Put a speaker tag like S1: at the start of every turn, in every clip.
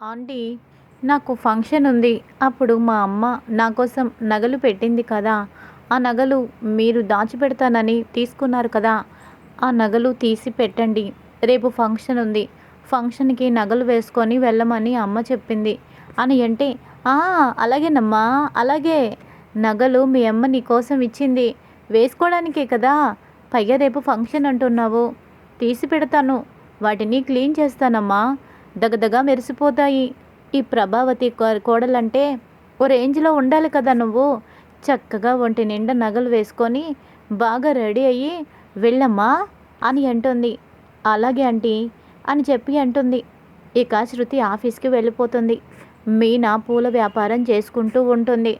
S1: Aunty నాకు function ఉంది. అప్పుడు మా అమ్మ నా కోసం నగలు పెట్టింది కదా. ఆ నగలు మీరు దాచిపెడతానని తీసుకున్నారు కదా. ఆ నగలు తీసి పెట్టండి. రేపు ఫంక్షన్ ఉంది. ఫంక్షన్కి నగలు వేసుకొని వెళ్ళమని అమ్మ చెప్పింది. అని అంటే "ఆ, అలాగేనమ్మా అలాగే. నగలు మీ అమ్మ నీ కోసం ఇచ్చింది. వేసుకోవడానికే కదా. పైగా రేపు ఫంక్షన్ అంటున్నావు. తీసి పెడతాను. వాటిని క్లీన్ చేస్తానమ్మా. దగదగా మెరిసిపోతాయి. ఈ ప్రభావతి కోడలంటే ఓ రేంజ్లో ఉండాలి కదా నువ్వు. చక్కగా ఒంటి నిండా నగలు వేసుకొని బాగా రెడీ అయ్యి వెళ్ళమ్మా అని అంటుంది. అలాగే ఆంటీ అని చెప్పి అంటుంది. ఇక శృతి ఆఫీస్కి వెళ్ళిపోతుంది. మీనా పూల వ్యాపారం చేసుకుంటూ ఉంటుంది.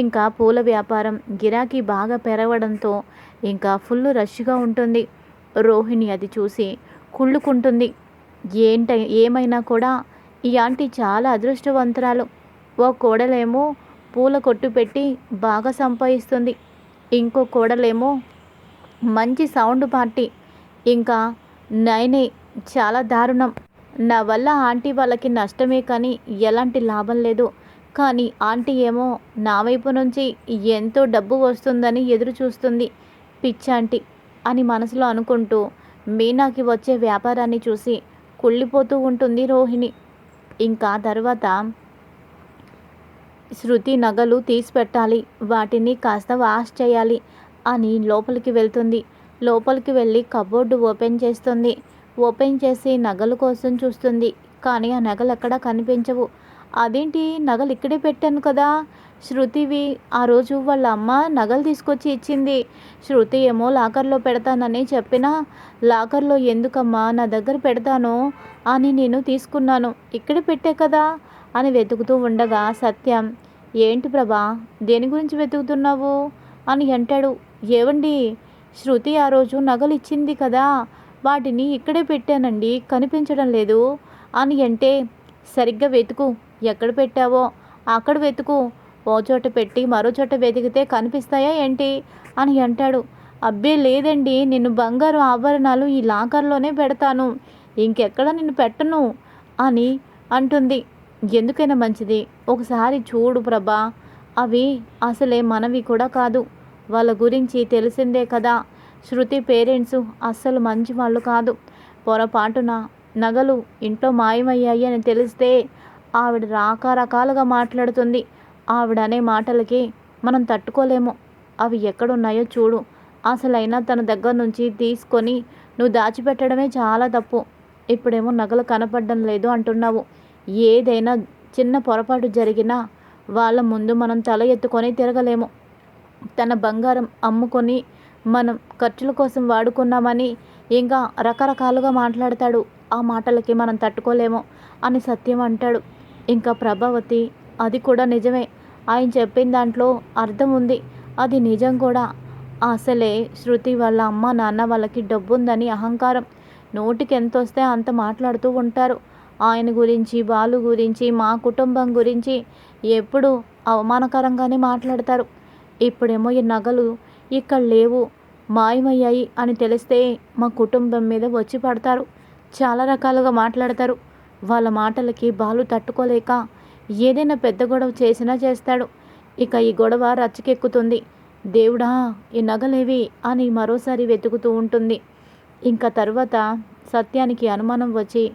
S1: ఇంకా పూల వ్యాపారం గిరాకీ బాగా పెరగడంతో ఇంకా ఫుల్ రష్గా ఉంటుంది. రోహిణి అది చూసి కుళ్ళుకుంటుంది. ఏంట ఏమైనా కూడా ఈ ఆంటీ చాలా అదృష్టవంతురాలు. ఓ కోడలేమో పూల కొట్టు పెట్టి బాగా సంపాదిస్తుంది. ఇంకో కోడలేమో మంచి సౌండ్ పార్టీ. ఇంకా నైనే చాలా దారుణం. నా వల్ల ఆంటీ వాళ్ళకి నష్టమే కానీ ఎలాంటి లాభం లేదు. కానీ ఆంటీ ఏమో నా వైపు నుంచి ఎంతో డబ్బు వస్తుందని ఎదురు చూస్తుంది. పిచ్చాంటీ అని మనసులో అనుకుంటూ మీనాకి వచ్చే వ్యాపారాన్ని చూసి కుళ్ళిపోతూ ఉంటుంది రోహిణి. ఇంకా తర్వాత శృతి నగలు తీసి పెట్టాలి వాటిని కాస్త వాష్ చేయాలి అని లోపలికి వెళ్తుంది. లోపలికి వెళ్ళి కబోర్డు ఓపెన్ చేస్తుంది. ఓపెన్ చేసి నగలు కోసం చూస్తుంది. కానీ ఆ నగలు ఎక్కడా కనిపించవు. అదేంటి? నగలు ఇక్కడే పెట్టాను కదా. శృతివి ఆ రోజు వాళ్ళ అమ్మ నగలు తీసుకొచ్చి ఇచ్చింది. శృతి ఏమో లాకర్లో పెడతానని చెప్పినా లాకర్లో ఎందుకమ్మా? నా దగ్గర పెడతాను అని నేను తీసుకున్నాను. ఇక్కడే పెట్టే కదా అని వెతుకుతూ ఉండగా సత్యం ఏంటి ప్రభా? దేని గురించి వెతుకుతున్నావు? అని అంటాడు. ఏవండి? శృతి ఆ రోజు నగలు ఇచ్చింది కదా వాటిని ఇక్కడే పెట్టానండి కనిపించడం లేదు అని అంటే సరిగ్గా వెతుకు. ఎక్కడ పెట్టావో అక్కడ వెతుకు. ఓ చోట పెట్టి మరో చోట వెతికితే కనిపిస్తాయా ఏంటి అని అంటాడు. అబ్బే లేదండి నేను బంగారు ఆభరణాలు ఈ లాకర్లోనే పెడతాను. ఇంకెక్కడ నేను పెట్టను అని అంటుంది. ఎందుకైనా మంచిది. ఒకసారి చూడు ప్రభా అవి అసలే మనవి కూడా కాదు. వాళ్ళ గురించి తెలిసిందే కదా. శృతి పేరెంట్స్ అస్సలు మంచి వాళ్ళు కాదు. పొరపాటున నగలు ఇంట్లో మాయమయ్యాయి అని తెలిస్తే ఆవిడ రకరకాలుగా మాట్లాడుతుంది. ఆవిడ అనే మాటలకి మనం తట్టుకోలేము. అవి ఎక్కడున్నాయో చూడు. అసలైనా తన దగ్గర నుంచి తీసుకొని నువ్వు దాచిపెట్టడమే చాలా తప్పు. ఇప్పుడేమో నగలు కనపడడం లేదు అంటున్నావు. ఏదైనా చిన్న పొరపాటు జరిగినా వాళ్ళ ముందు మనం తల ఎత్తుకొని తిరగలేము. తన బంగారం అమ్ముకొని మనం ఖర్చుల కోసం వాడుకున్నామని ఇంకా రకరకాలుగా మాట్లాడతాడు. ఆ మాటలకి మనం తట్టుకోలేము అని సత్యం అంటాడు. ఇంకా ప్రభావతి అది కూడా నిజమే. ఆయన చెప్పిన దాంట్లో అర్థం ఉంది. అది నిజం కూడా. అసలే శృతి వాళ్ళ అమ్మ నాన్న వాళ్ళకి డబ్బు ఉందని అహంకారం. నోటికి ఎంత వస్తే అంత మాట్లాడుతూ ఉంటారు. ఆయన గురించి బాలు గురించి మా కుటుంబం గురించి ఎప్పుడు అవమానకరంగానే మాట్లాడతారు. ఇప్పుడేమో ఈ నగలు ఇక్కడ లేవు మాయమయ్యాయి అని తెలిస్తే మా కుటుంబం మీద వచ్చి పడతారు. చాలా రకాలుగా మాట్లాడతారు. వాళ్ళ మాటలకి బాలు తట్టుకోలేక ఏదైనా పెద్ద గొడవ చేసినా చేస్తాడు. ఇక ఈ గొడవ రచ్చకెక్కుతుంది. దేవుడా ఈ నగలేవి అని మరోసారి వెతుకుతూ ఉంటుంది. ఇంకా తర్వాత సత్యానికి అనుమానం వచ్చి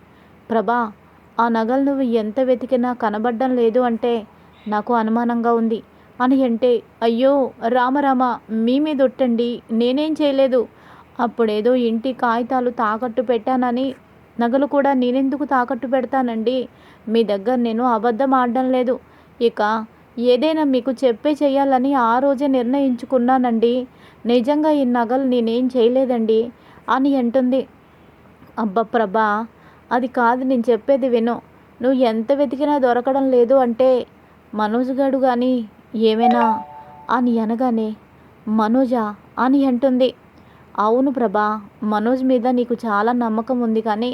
S1: ప్రభా ఆ నగలు నువ్వు ఎంత వెతికినా కనబడడం లేదు అంటే నాకు అనుమానంగా ఉంది. అని అంటే అయ్యో రామరామ మీ మీద ఒట్టండి నేనేం చేయలేదు. అప్పుడేదో ఇంటి కాగితాలు తాకట్టు పెట్టానని నగలు కూడా నేనెందుకు తాకట్టు పెడతానండి? మీ దగ్గర నేను అబద్ధం ఆడడం లేదు. ఇక ఏదైనా మీకు చెప్పే చేయాలని ఆ రోజే నిర్ణయించుకున్నానండి. నిజంగా ఈ నగలు నేనేం చేయలేదండి. అని అంటుంది. అబ్బా ప్రభా అది కాదు నేను చెప్పేది విను. నువ్వు ఎంత వెతికినా దొరకడం లేదు అంటే మనోజ్ గడు కానీ ఏమైనా? అని అనగానే మనోజా అని అంటుంది. అవును ప్రభా మనోజ్ మీద నీకు చాలా నమ్మకం ఉంది కానీ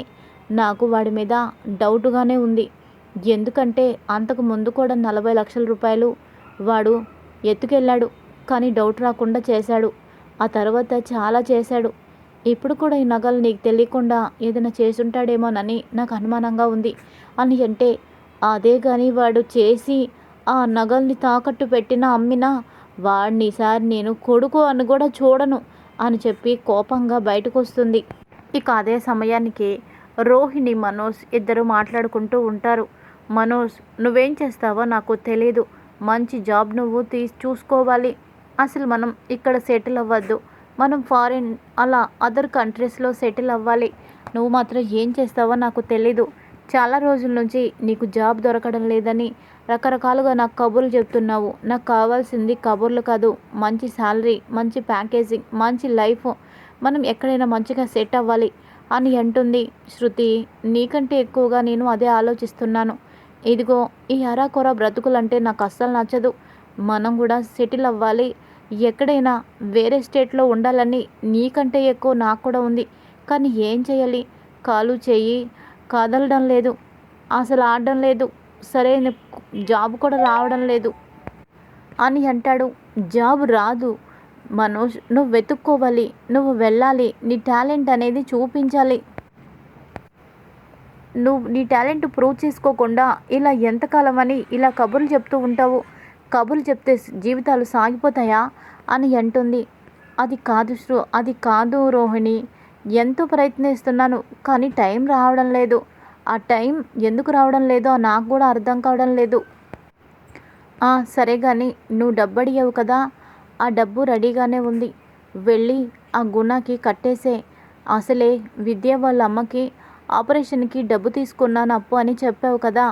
S1: నాకు వాడి మీద డౌట్గానే ఉంది. ఎందుకంటే అంతకు ముందు కూడా నలభై లక్షల రూపాయలు వాడు ఎత్తుకెళ్ళాడు కానీ డౌట్ రాకుండా చేశాడు. ఆ తర్వాత చాలా చేశాడు. ఇప్పుడు కూడా ఈ నగలు నీకు తెలియకుండా ఏదైనా చేసుంటాడేమోనని నాకు అనుమానంగా ఉంది. అని అంటే అదే కానీ వాడు చేసి ఆ నగల్ని తాకట్టు పెట్టిన అమ్మినా వాడిని ఈసారి నేను కొడుకు అని కూడా చూడను. అని చెప్పి కోపంగా బయటకు వస్తుంది ఇక అదే సమయానికి రోహిణి మనోజ్ ఇద్దరు మాట్లాడుకుంటూ ఉంటారు. మనోజ్ నువ్వేం చేస్తావో నాకు తెలియదు మంచి జాబ్ నువ్వు తీ చూసుకోవాలి. అసలు మనం ఇక్కడ సెటిల్ అవ్వద్దు. మనం ఫారిన్ అలా అదర్ కంట్రీస్లో సెటిల్ అవ్వాలి. నువ్వు మాత్రం ఏం చేస్తావో నాకు తెలీదు. చాలా రోజుల నుంచి నీకు జాబ్ దొరకడం లేదని రకరకాలుగా నాకు కబుర్లు చెప్తున్నావు. నాకు కావాల్సింది కబుర్లు కాదు. మంచి శాలరీ మంచి ప్యాకేజింగ్ మంచి లైఫ్. మనం ఎక్కడైనా మంచిగా సెట్ అవ్వాలి అని అంటుంది శృతి. నీకంటే ఎక్కువగా నేను అదే ఆలోచిస్తున్నాను. ఇదిగో ఈ అరాకొర బ్రతుకులంటే నాకు అస్సలు నచ్చదు. మనం కూడా సెటిల్ అవ్వాలి. ఎక్కడైనా వేరే స్టేట్లో ఉండాలని నీకంటే ఎక్కువ నాకు కూడా ఉంది. కానీ ఏం చేయాలి? కాలు చేయి. కదలడం లేదు. అసలు ఆడడం లేదు. సరైన జాబ్ కూడా రావడం లేదు. అని అంటాడు. జాబ్ రాదు. మనోజ్ నువ్వు వెతుక్కోవాలి. నువ్వు వెళ్ళాలి. నీ టాలెంట్ అనేది చూపించాలి. నువ్వు నీ టాలెంట్ ప్రూవ్ చేసుకోకుండా ఇలా ఎంతకాలం అని ఇలా కబుర్లు చెప్తూ ఉంటావు? కబుర్లు చెప్తే జీవితాలు సాగిపోతాయా? అని అంటుంది. అది కాదు అది కాదు రోహిణి. ఎంతో ప్రయత్నిస్తున్నాను కానీ టైం రావడం లేదు. ఆ టైం ఎందుకు రావడం లేదో నాకు కూడా అర్థం కావడం లేదు. సరే కానీ నువ్వు డబ్బు అడిగావు కదా. ఆ డబ్బు రెడీగానే ఉంది. వెళ్ళి ఆ గుణకి కట్టేసే. అసలే విద్య వాళ్ళ అమ్మకి ఆపరేషన్కి డబ్బు తీసుకున్నాను అప్పు అని చెప్పావు కదా.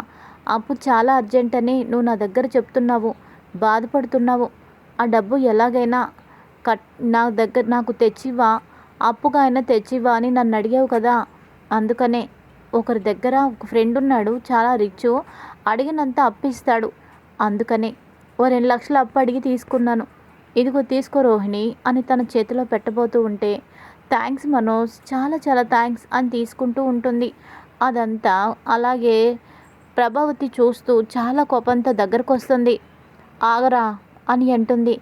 S1: అప్పు చాలా అర్జెంట్ అని నువ్వు నా దగ్గర చెప్తున్నావు. బాధపడుతున్నావు. ఆ డబ్బు ఎలాగైనా కట్ నా దగ్గర నాకు తెచ్చివా అప్పుగా అయినా తెచ్చివా అని నన్ను అడిగావు కదా. అందుకనే ఒకరి దగ్గర ఒక ఫ్రెండ్ ఉన్నాడు చాలా రిచ్. అడిగినంత అప్పిస్తాడు అందుకనే ఓ రెండు లక్షలు అప్పు అడిగి తీసుకున్నాను. ఇదిగో తీసుకో రోహిణి అని తన చేతిలో పెట్టబోతూ ఉంటే థ్యాంక్స్ మనోజ్ చాలా చాలా థ్యాంక్స్ అని తీసుకుంటూ ఉంటుంది. అదంతా అలాగే ప్రభావతి చూస్తూ చాలా కోపంతో దగ్గరకు వస్తుంది ఆగరా అని అంటుంది.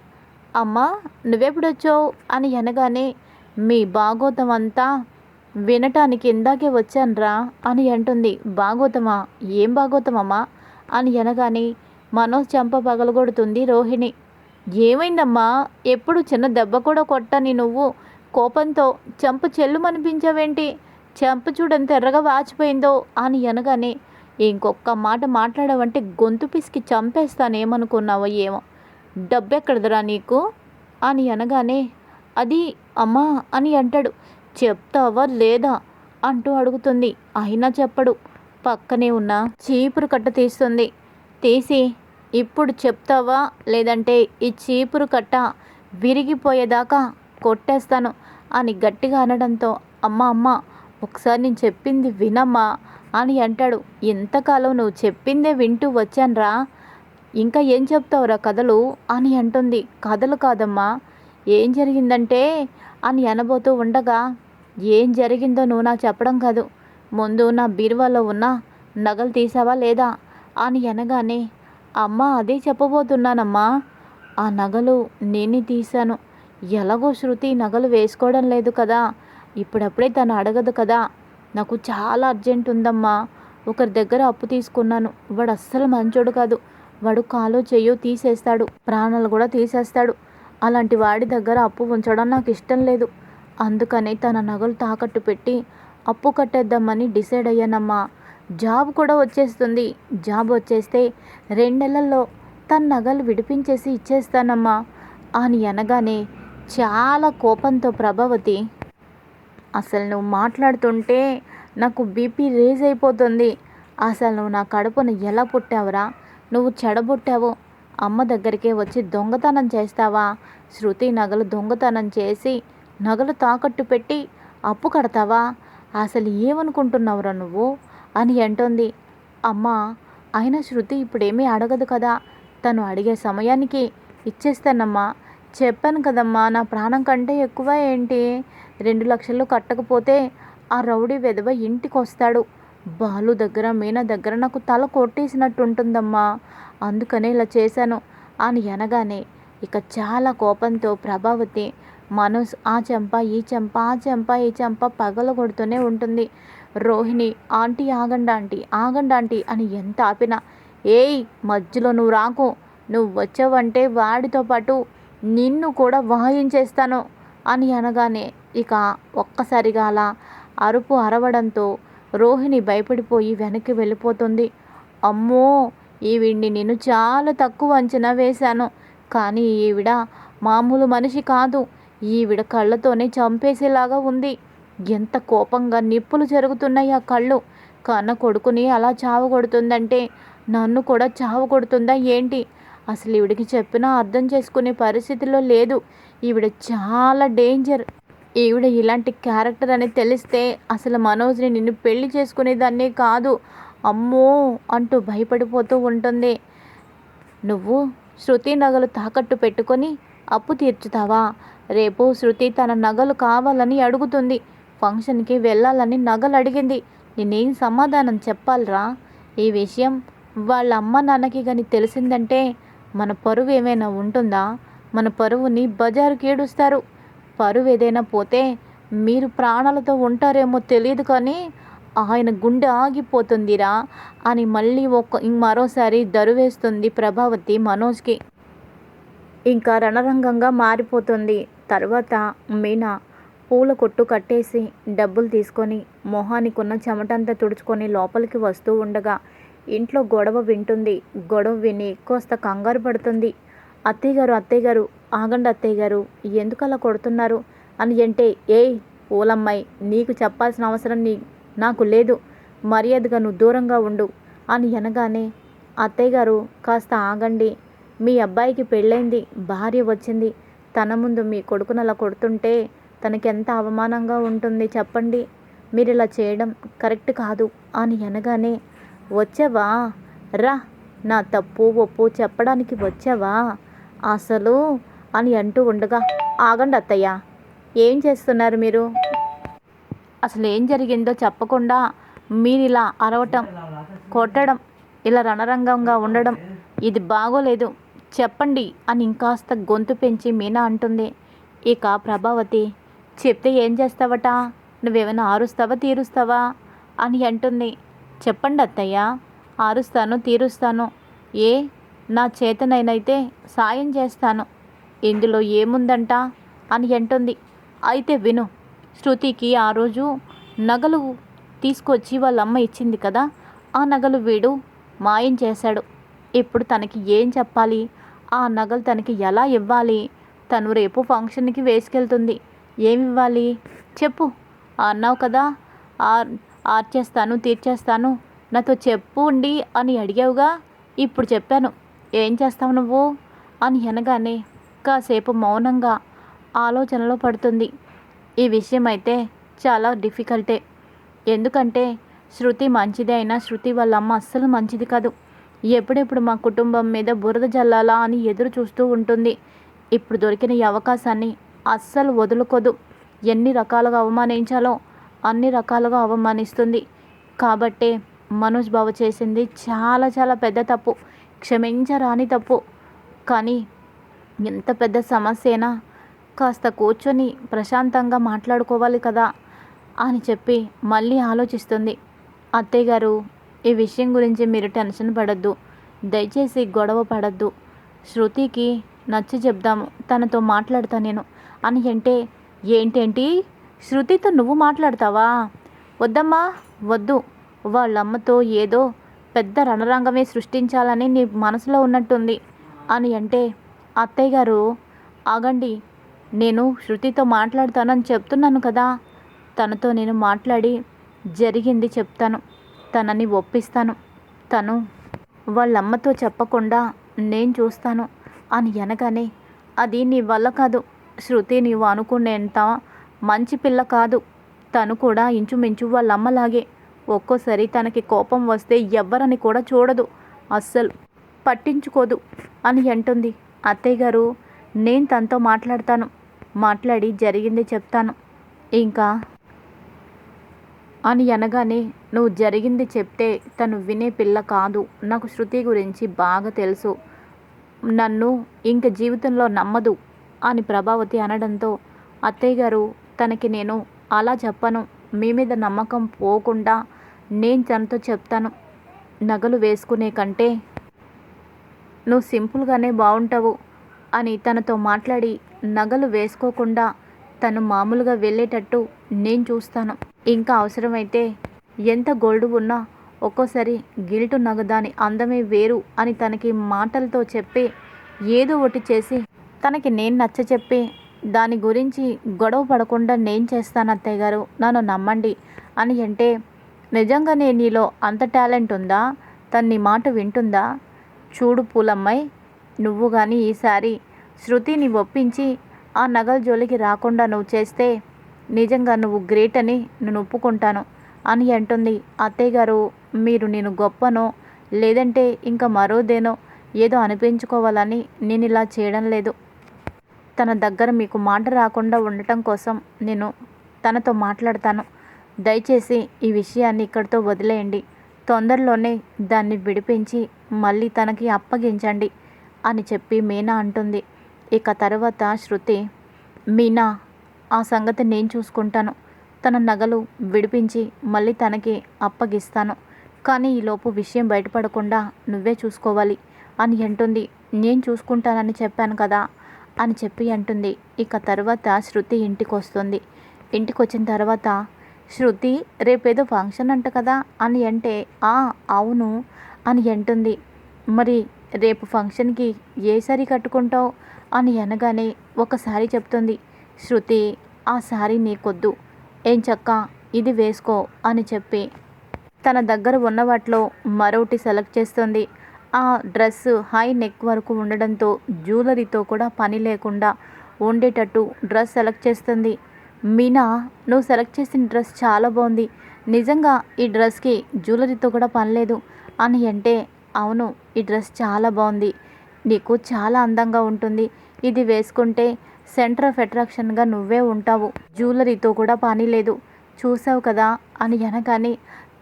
S1: అమ్మా నువ్వెప్పుడొచ్చావు? అని అనగానే మీ భాగోతం అంతా వినటానికి ఇందాకే వచ్చానురా అని అంటుంది. భాగోతమా? ఏం భాగోతమమ్మా? అని అనగానే మనోజ్ చెంప పగలగొడుతుంది రోహిణి. ఏమైందమ్మా? ఎప్పుడు చిన్న దెబ్బ కూడా కొట్టని నువ్వు? కోపంతో చెంప చెల్లుమనిపించావేంటి? చెంప చూడంత ఎర్రగా వాచిపోయిందో అని అనగానే ఇంకొక మాట మాట్లాడవంటే గొంతు పిసికి చంపేస్తానేమనుకున్నావో ఏమో. డబ్బెక్కడదరా నీకు? అని అనగానే అది అమ్మా అని అంటాడు. చెప్తావా లేదా? అంటూ అడుగుతుంది. అయినా చెప్పడు. పక్కనే ఉన్న చీపురు కట్ట తీస్తుంది. తీసి ఇప్పుడు చెప్తావా లేదంటే ఈ చీపురు కట్ట విరిగిపోయేదాకా కొట్టేస్తాను అని గట్టిగా అనడంతో అమ్మ అమ్మ ఒకసారి నేను చెప్పింది వినమ్మా అని అంటాడు. ఇంతకాలం నువ్వు చెప్పిందే వింటూ వచ్చానురా. ఇంకా ఏం చెప్తావురా కథలు? అని అంటుంది. కథలు కాదమ్మా. ఏం జరిగిందంటే అని అనబోతూ ఉండగా ఏం జరిగిందో నువ్వు నాకు చెప్పడం కాదు. ముందు నా బీరువాలో ఉన్న నగలు తీసావా లేదా? అని అనగానే అమ్మ అదే చెప్పబోతున్నానమ్మా. ఆ నగలు నేనే తీశాను. ఎలాగో శృతి నగలు వేసుకోవడం లేదు కదా. ఇప్పుడప్పుడే తను అడగదు కదా. నాకు చాలా అర్జెంట్ ఉందమ్మా. ఒకరి దగ్గర అప్పు తీసుకున్నాను. వాడు అస్సలు మంచోడు కాదు. వాడు కాలో చెయ్యో తీసేస్తాడు. ప్రాణాలు కూడా తీసేస్తాడు. అలాంటి వాడి దగ్గర అప్పు ఉంచడం నాకు ఇష్టం లేదు. అందుకని తన నగలు తాకట్టు పెట్టి అప్పు కట్టేద్దామని డిసైడ్ అయ్యానమ్మా. జాబ్ కూడా వచ్చేస్తుంది. జాబ్ వచ్చేస్తే రెండు నెలల్లో తన నగలు విడిపించేసి ఇచ్చేస్తానమ్మా అని అనగానే చాలా కోపంతో ప్రభావతి అసలు నువ్వు మాట్లాడుతుంటే నాకు బీపీ రేజ్ అయిపోతుంది. అసలు నువ్వు నా కడుపును ఎలా పుట్టావురా? నువ్వు చెడబుట్టావు. అమ్మ దగ్గరికే వచ్చి దొంగతనం చేస్తావా? శృతి నగలు దొంగతనం చేసి నగలు తాకట్టు పెట్టి అప్పు కడతావా? అసలు ఏమనుకుంటున్నావురా నువ్వు? అని అంటోంది. అమ్మ అయినా శృతి ఇప్పుడేమీ అడగదు కదా. తను అడిగే సమయానికి ఇచ్చేస్తానమ్మా. చెప్పాను కదమ్మా నా ప్రాణం కంటే ఎక్కువ ఏంటి? రెండు లక్షలు కట్టకపోతే ఆ రౌడీ వెధవ ఇంటికి వస్తాడు బాలు దగ్గర మీనా దగ్గర నాకు తల కొట్టేసినట్టు ఉంటుందమ్మా అందుకనే ఇలా చేశాను అని అనగానే ఇక చాలా కోపంతో ప్రభావతి మనోజ్ ఆ చెంప ఈ చెంప ఆ చెంప ఈ చెంప పగలగొడుతూనే ఉంటుంది. రోహిణి ఆంటీ ఆగండి ఆంటీ ఆగండి ఆంటీ అని ఎంత ఆపినా ఏయ్ మధ్యలో నువ్వు రాకు. నువ్వు వచ్చావంటే వాడితో పాటు నిన్ను కూడా వాయించేస్తాను అని అనగానే ఇక ఒక్కసారిగా అలా అరుపు అరవడంతో రోహిణి భయపడిపోయి వెనక్కి వెళ్ళిపోతుంది. అమ్మో ఈవిడ్ని నేను చాలా తక్కువ అంచనా వేశాను. కానీ ఈవిడ మామూలు మనిషి కాదు. ఈవిడ కళ్ళతోనే చంపేసేలాగా ఉంది. ఎంత కోపంగా నిప్పులు జరుగుతున్నాయి ఆ కళ్ళు. కన్న కొడుకుని అలా చావు కొడుతుందంటే నన్ను కూడా చావు కొడుతుందా ఏంటి? అసలు ఈవిడికి చెప్పినా అర్థం చేసుకునే పరిస్థితిలో లేదు. ఈవిడ చాలా డేంజర్. ఈవిడ ఇలాంటి క్యారెక్టర్ అని తెలిస్తే అసలు మనోజ్ని నిన్ను పెళ్ళి చేసుకునేదాన్నే కాదు. అమ్మో అంటూ భయపడిపోతూ ఉంటుంది. నువ్వు శృతి నగలు తాకట్టు పెట్టుకొని అప్పు తీర్చుతావా? రేపు శృతి తన నగలు కావాలని అడుగుతుంది. ఫంక్షన్కి వెళ్ళాలని నగలు అడిగింది. నేనేం సమాధానం చెప్పాలరా? ఈ విషయం వాళ్ళ అమ్మ నాన్నకి కానీ తెలిసిందంటే మన పరువు ఏమైనా ఉంటుందా? మన పరువుని బజారుకి ఏడుస్తారు. పరువు ఏదైనా పోతే మీరు ప్రాణాలతో ఉంటారేమో తెలియదు కానీ ఆయన గుండె ఆగిపోతుందిరా అని మళ్ళీ ఒక మరోసారి దరువేస్తుంది ప్రభావతి మనోజ్కి. ఇంకా రణరంగంగా మారిపోతుంది. తర్వాత మీనా పూల కొట్టు కట్టేసి డబ్బులు తీసుకొని మొహానికి ఉన్న చెమటంతా తుడుచుకొని లోపలికి వస్తూ ఉండగా ఇంట్లో గొడవ వింటుంది. గొడవ విని కోస్త కంగారు పడుతుంది. అత్తయ్య గారు అత్తయ్య గారు ఆగండి అత్తయ్య గారు ఎందుకు అలా కొడుతున్నారు? అని అంటే ఏయ్ పూలమ్మాయి నీకు చెప్పాల్సిన అవసరం నీ నాకు లేదు. మర్యాదగా నువ్వు దూరంగా ఉండు. అని అనగానే అత్తయ్య గారు కాస్త ఆగండి. మీ అబ్బాయికి పెళ్ళైంది భార్య వచ్చింది. తన ముందు మీ కొడుకును అలా కొడుతుంటే తనకెంత అవమానంగా ఉంటుంది చెప్పండి. మీరు ఇలా చేయడం కరెక్ట్ కాదు అని అనగానే వచ్చావా? రా నా తప్పు ఒప్పు చెప్పడానికి వచ్చావా? అసలు అని అంటూ ఉండగా ఆగండి అత్తయ్య. ఏం చేస్తున్నారు మీరు? అసలు ఏం జరిగిందో చెప్పకుండా మీరు ఇలా అరవటం కొట్టడం ఇలా రణరంగంగా ఉండడం ఇది బాగోలేదు. చెప్పండి అని ఇంకాస్త గొంతు పెంచి మీనా అంటుంది. ఇక ప్రభావతి చెప్తే ఏం చేస్తావట? నువ్వేమైనా ఆరుస్తావా తీరుస్తావా? అని అంటుంది. చెప్పండి అత్తయ్య ఆరుస్తాను తీరుస్తాను. ఏ నా చేతనైనైతే సాయం చేస్తాను. ఇందులో ఏముందంట? అని అంటుంది. అయితే విను శృతికి ఆ రోజు నగలు తీసుకొచ్చి వాళ్ళ అమ్మ ఇచ్చింది కదా ఆ నగలు వీడు మాయం చేశాడు. ఇప్పుడు తనకి ఏం చెప్పాలి? ఆ నగలు తనకి ఎలా ఇవ్వాలి? తను రేపు ఫంక్షన్కి వేసుకెళ్తుంది. ఏమి ఇవ్వాలి? చెప్పు. అన్నావు కదా ఆర్ ఆర్చేస్తాను తీర్చేస్తాను. నాతో చెప్పు ఉండి అని అడిగావుగా ఇప్పుడు చెప్పాను. ఏం చేస్తావు నువ్వు? అని అనగానే కాసేపు మౌనంగా ఆలోచనలో పడుతుంది. ఈ విషయం అయితే చాలా డిఫికల్టే. ఎందుకంటే శృతి మంచిదే అయినా శృతి వాళ్ళ అమ్మ అస్సలు మంచిది కాదు. ఎప్పుడెప్పుడు మా కుటుంబం మీద బురద జల్లాలా అని ఎదురు చూస్తూ ఉంటుంది. ఇప్పుడు దొరికిన ఈ అవకాశాన్ని అస్సలు వదులుకోదు. ఎన్ని రకాలుగా అవమానించాలో అన్ని రకాలుగా అవమానిస్తుంది. కాబట్టే మనోజ్ బాబు చేసింది చాలా చాలా పెద్ద తప్పు. క్షమించరాని తప్పు. కానీ ఎంత పెద్ద సమస్యనా కాస్త కూర్చొని ప్రశాంతంగా మాట్లాడుకోవాలి కదా అని చెప్పి మళ్ళీ ఆలోచిస్తుంది. అత్తయ్య గారు ఈ విషయం గురించి మీరు టెన్షన్ పడద్దు. దయచేసి గొడవ పడద్దు. శృతికి నచ్చి చెప్దాము. తనతో మాట్లాడతా నేను. అని అంటే ఏంటేంటి? శృతితో నువ్వు మాట్లాడతావా? వద్దమ్మా వద్దు. వాళ్ళమ్మతో ఏదో పెద్ద రణరంగమే సృష్టించాలని నీ మనసులో ఉన్నట్టుంది. అని అంటే అత్తయ్య గారు ఆగండి. నేను శృతితో మాట్లాడతానని చెప్తున్నాను కదా. తనతో నేను మాట్లాడి జరిగింది చెప్తాను. తనని ఒప్పిస్తాను. తను వాళ్ళమ్మతో చెప్పకుండా నేను చూస్తాను అని అనగానే అది నీ వల్ల కాదు. శృతి నీవు అనుకునేంత మంచి పిల్ల కాదు. తను కూడా ఇంచుమించు వాళ్ళమ్మలాగే. ఒక్కోసారి తనకి కోపం వస్తే ఎవ్వరని కూడా చూడదు. అస్సలు పట్టించుకోదు అని అంటుంది. అత్తయ్య గారు నేను తనతో మాట్లాడతాను. మాట్లాడి జరిగింది చెప్తాను. ఇంకా? అని అనగానే నువ్వు జరిగింది చెప్తే తను వినే పిల్ల కాదు. నాకు శృతి గురించి బాగా తెలుసు. నన్ను ఇంక జీవితంలో నమ్మదు అని ప్రభావతి అనడంతో అత్తయ్య గారు తనకి నేను అలా చెప్పను. మీ మీద నమ్మకం పోకుండా నేను తనతో చెప్తాను. నగలు వేసుకునే కంటే నువ్వు సింపుల్గానే బాగుంటావు అని తనతో మాట్లాడి నగలు వేసుకోకుండా తను మామూలుగా వెళ్ళేటట్టు నేను చూస్తాను. ఇంకా అవసరమైతే ఎంత గోల్డ్ ఉన్నా ఒక్కోసారి గిల్టు నగ దాని అందమే వేరు అని తనకి మాటలతో చెప్పి ఏదో ఒకటి చేసి తనకి నేను నచ్చ చెప్పి దాని గురించి గొడవ పడకుండా నేను చేస్తాను అత్తయ్య గారు నన్ను నమ్మండి అని అంటే నిజంగానే నీలో అంత టాలెంట్ ఉందా? తన్ని మాట వింటుందా? చూడు పూలమ్మాయి నువ్వు కానీ ఈసారి శృతిని ఒప్పించి ఆ నగల జోలికి రాకుండా నువ్వు చేస్తే నిజంగా నువ్వు గ్రేట్ అని నేను ఒప్పుకుంటాను అని అంటుంది. అత్తయ్య గారు మీరు నేను గొప్పనో లేదంటే ఇంకా మరోదేనో ఏదో అనిపించుకోవాలని నేను ఇలా చేయడం లేదు. తన దగ్గర మీకు మాట రాకుండా ఉండటం కోసం నేను తనతో మాట్లాడతాను. దయచేసి ఈ విషయాన్ని ఇక్కడితో వదిలేయండి. తొందరలోనే దాన్ని విడిపించి మళ్ళీ తనకి అప్పగించండి. అని చెప్పి మీనా అంటుంది. ఇక తర్వాత శృతి మీనా ఆ సంగతి నేను చూసుకుంటాను. తన నగలు విడిపించి మళ్ళీ తనకి అప్పగిస్తాను. కానీ ఈలోపు విషయం బయటపడకుండా నువ్వే చూసుకోవాలి అని అంటుంది. నేను చూసుకుంటానని చెప్పాను కదా అని చెప్పి అంటుంది. ఇక తర్వాత శృతి ఇంటికి వస్తుంది ఇంటికి వచ్చిన తర్వాత శృతి రేపేదో ఫంక్షన్ అంట కదా అని అంటే ఆ అవును అని అంటుంది. మరి రేపు ఫంక్షన్కి ఏ సారీ కట్టుకుంటావు? అని అనగానే ఒకసారి చెప్తుంది. శృతి ఆ సారీ నీకొద్దు. ఏం చక్క ఇది వేసుకో అని చెప్పి తన దగ్గర ఉన్న వాటిలో మరొకటి సెలెక్ట్ చేస్తుంది. ఆ డ్రెస్ హై నెక్ వరకు ఉండడంతో జ్యువెలరీతో కూడా పని లేకుండా ఉండేటట్టు డ్రెస్ సెలెక్ట్ చేస్తుంది. మీనా నువ్వు సెలెక్ట్ చేసిన డ్రెస్ చాలా బాగుంది. నిజంగా ఈ డ్రెస్కి జ్యువెలరీతో కూడా పని లేదు అని అంటే అవును ఈ డ్రెస్ చాలా బాగుంది. నీకు చాలా అందంగా ఉంటుంది. ఇది వేసుకుంటే సెంటర్ ఆఫ్ అట్రాక్షన్గా నువ్వే ఉంటావు. జ్యువెలరీతో కూడా పని లేదు. చూసావు కదా? అని అనగానే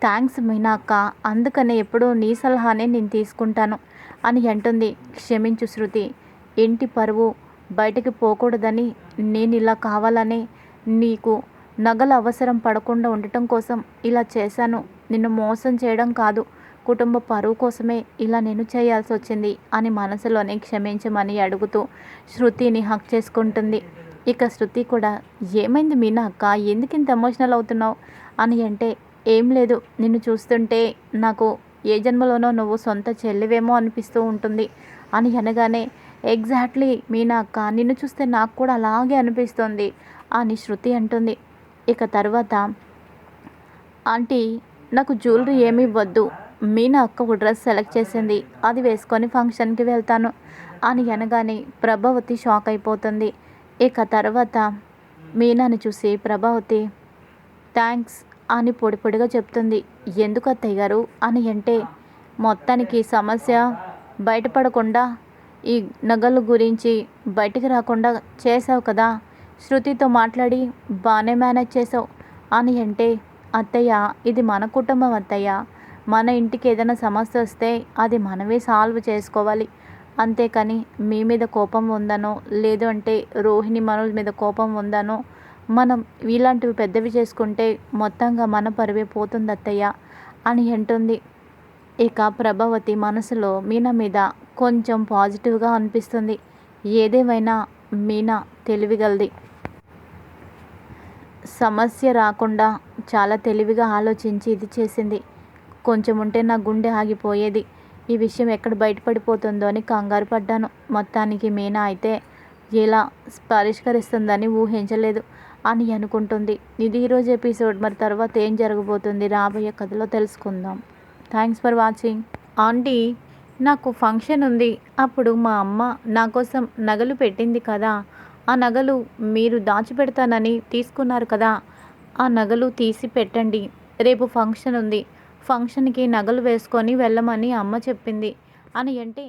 S1: థ్యాంక్స్ మీనాక్క. అందుకనే ఎప్పుడూ నీ సలహానే నేను తీసుకుంటాను అని అంటుంది క్షమించు శృతి. ఇంటి పరువు? బయటికి పోకూడదని నేను ఇలా కావాలని నీకు నగల అవసరం పడకుండా ఉండటం కోసం ఇలా చేశాను. నిన్ను మోసం చేయడం కాదు. కుటుంబ పరువు కోసమే ఇలా నేను చేయాల్సి వచ్చింది అని మనసులోనే క్షమించమని అడుగుతూ శృతిని హక్ చేసుకుంటుంది. ఇక శృతి కూడా ఏమైంది మీనా అక్క? ఎందుకు ఇంత ఎమోషనల్ అవుతున్నావు? అని అంటే ఏం లేదు. నిన్ను చూస్తుంటే నాకు ఏ జన్మలోనో నువ్వు సొంత చెల్లివేమో అనిపిస్తూ ఉంటుంది అని అనగానే ఎగ్జాక్ట్లీ మీనా అక్క నిన్ను చూస్తే నాకు కూడా అలాగే అనిపిస్తుంది అని శృతి అంటుంది. ఇక తర్వాత ఆంటీ నాకు జ్యువెలరీ ఏమి ఇవ్వద్దు మీనా ఒక్క డ్రెస్ సెలెక్ట్ చేసింది. అది వేసుకొని ఫంక్షన్కి వెళ్తాను. అని అనగానే ప్రభావతి షాక్ అయిపోతుంది. ఇక తర్వాత మీనాని చూసి ప్రభావతి థ్యాంక్స్ అని పొడి పొడిగా చెప్తుంది. ఎందుకు అత్తయ్య గారు? అని అంటే మొత్తానికి సమస్య బయటపడకుండా ఈ నగలు గురించి బయటికి రాకుండా చేసావు కదా. శృతితో మాట్లాడి బాగానే మేనేజ్ చేసావు అని అంటే అత్తయ్య ఇది మన కుటుంబం అత్తయ్య. మన ఇంటికి ఏదైనా సమస్య వస్తే అది మనమే సాల్వ్ చేసుకోవాలి. అంతేకాని మీ మీద కోపం ఉందనో లేదు అంటే రోహిణి మనోజ్ మీద కోపం ఉందనో మనం ఇలాంటివి పెద్దవి చేసుకుంటే మొత్తంగా మన పరువే పోతుంది అత్తయ్య అని అంటుంది. ఇక ప్రభావతి మనసులో మీనా మీద కొంచెం పాజిటివ్గా అనిపిస్తుంది. ఏదేమైనా మీనా తెలివిగలది. సమస్య రాకుండా చాలా తెలివిగా ఆలోచించి ఇది చేసింది. కొంచెం ఉంటే నా గుండె ఆగిపోయేది. ఈ విషయం ఎక్కడ బయటపడిపోతుందో అని కంగారు పడ్డాను. మొత్తానికి మీనా అయితే ఎలా పరిష్కరిస్తుందని ఊహించలేదు. అని అనుకుంటుంది. ఇది ఈరోజు ఎపిసోడ్. మరి తర్వాత ఏం జరగబోతుంది? రాబోయే కథలో తెలుసుకుందాం. Thanks for watching. ఆంటీ నాకు ఫంక్షన్ ఉంది. అప్పుడు మా అమ్మ నా కోసం నగలు పెట్టింది కదా. ఆ నగలు మీరు దాచిపెడతానని తీసుకున్నారు కదా. ఆ నగలు తీసి పెట్టండి. రేపు ఫంక్షన్ ఉంది. ఫంక్షన్కి నగలు వేసుకొని వెళ్ళమని అమ్మ చెప్పింది. అని అంటే